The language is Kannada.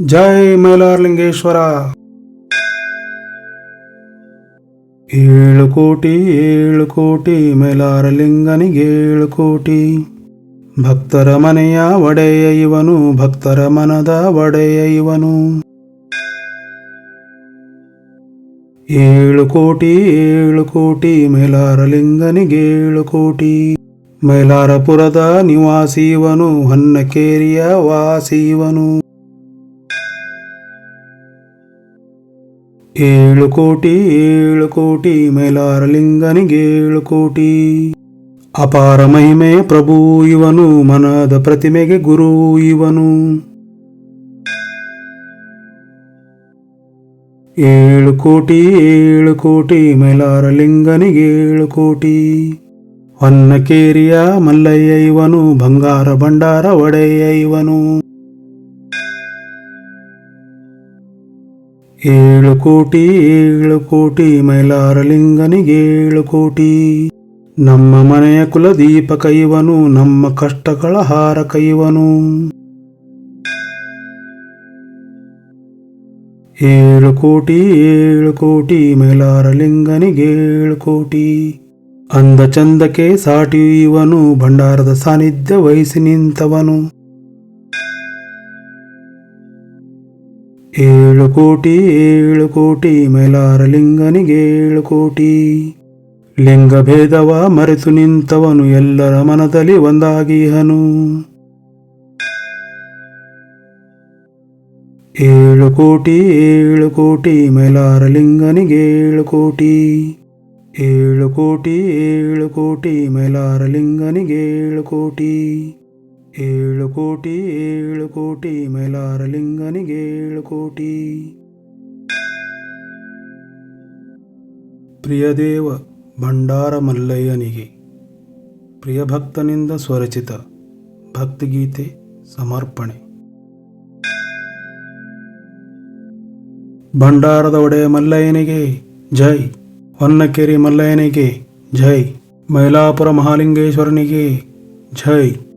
ಜೈ ಮೈಲಾರಲಿಂಗೇಶ್ವರ. ಏಳು ಕೋಟಿ ಏಳು ಕೋಟಿ ಮೈಲಾರಲಿಂಗನಿಗೆ ಏಳು ಕೋಟಿ. ಭಕ್ತರ ಮನೆಯ ಒಡೆಯ ಇವನು, ಭಕ್ತರ ಮನದ ಒಡೆಯ ಇವನು. ಏಳು ಕೋಟಿ ಏಳು ಕೋಟಿ ಮೈಲಾರಲಿಂಗನಿಗೆ ಏಳು ಕೋಟಿ. ಮೈಲಾರಪುರದ ನಿವಾಸಿ ಇವನು, ಹೊನ್ನಕೇರಿಯ ವಾಸಿ ಏಳು ಕೋಟಿ ಏಳು ಕೋಟಿ ಮೈಲಾರಲಿಂಗನಿಗೆ ಏಳು ಕೋಟಿ. ಅಪಾರ ಮಹಿಮೆ ಪ್ರಭು ಇವನು, ಮನದ ಪ್ರತಿಮೆಗೆ ಗುರು ಇವನು. ಏಳು ಕೋಟಿ ಏಳು ಕೋಟಿ ಮೈಲಾರಲಿಂಗನಿಗೆ ಏಳು ಕೋಟಿ. ಹೊನ್ನಕೇರಿಯ ಮಲ್ಲಯ್ಯ ಇವನು, ಬಂಗಾರ ಭಂಡಾರ ಒಡೆಯ ಇವನು. ಏಳು ಕೋಟಿ ಏಳು ಕೋಟಿ ಮೈಲಾರಲಿಂಗನಿಗೆ ಏಳು ಕೋಟಿ. ನಮ್ಮ ಮನೆಯ ಕುಲದೀಪಕ ಕೈವನು ನಮ್ಮ ಕಷ್ಟಗಳ ಹಾರ ಕೈವನು ಏಳು ಕೋಟಿ ಏಳು ಕೋಟಿ ಮೈಲಾರಲಿಂಗನಿಗೆ ಏಳು ಕೋಟಿ. ಅಂದ ಚಂದಕ್ಕೆ ಸಾಟಿಯುವನು, ಭಂಡಾರದ ಸಾನ್ನಿಧ್ಯ ವಹಿಸಿ ನಿಂತವನು. ಏಳು ಕೋಟಿ ಏಳು ಕೋಟಿ, ಮೈಲಾರಲಿಂಗನಿಗೆ ಏಳು ಕೋಟಿ. ಲಿಂಗ ಭೇದವ ಮರೆತು ನಿಂತವನು ಎಲ್ಲರ ಮನದಲ್ಲಿ ಒಂದಾಗಿಹನು ಏಳು ಕೋಟಿ ಏಳು ಕೋಟಿ, ಮೈಲಾರಲಿಂಗನಿಗೆ ಏಳು ಕೋಟಿ. ಏಳು ಕೋಟಿ ಏಳು ಕೋಟಿ, ಮೈಲಾರಲಿಂಗನಿಗೆ ಏಳು ಕೋಟಿ. ಏಳು ಕೋಟಿ ಏಳು ಕೋಟಿ, ಮೈಲಾರಲಿಂಗನಿಗೆ ಏಳು ಕೋಟಿ. ಪ್ರಿಯದೇವ ಭಂಡಾರ ಮಲ್ಲಯ್ಯನಿಗೆ. ಪ್ರಿಯ ಭಕ್ತನಿಂದ ಸ್ವರಚಿತ ಭಕ್ತಿಗೀತೆ ಸಮರ್ಪಣೆ. ಭಂಡಾರದ ಒಡೆಯ ಮಲ್ಲಯ್ಯನಿಗೆ ಜೈ. ಹೊನ್ನಕೆರೆ ಮಲ್ಲಯ್ಯನಿಗೆ ಜೈ. ಮೈಲಾಪುರ ಮಹಾಲಿಂಗೇಶ್ವರನಿಗೆ ಜೈ.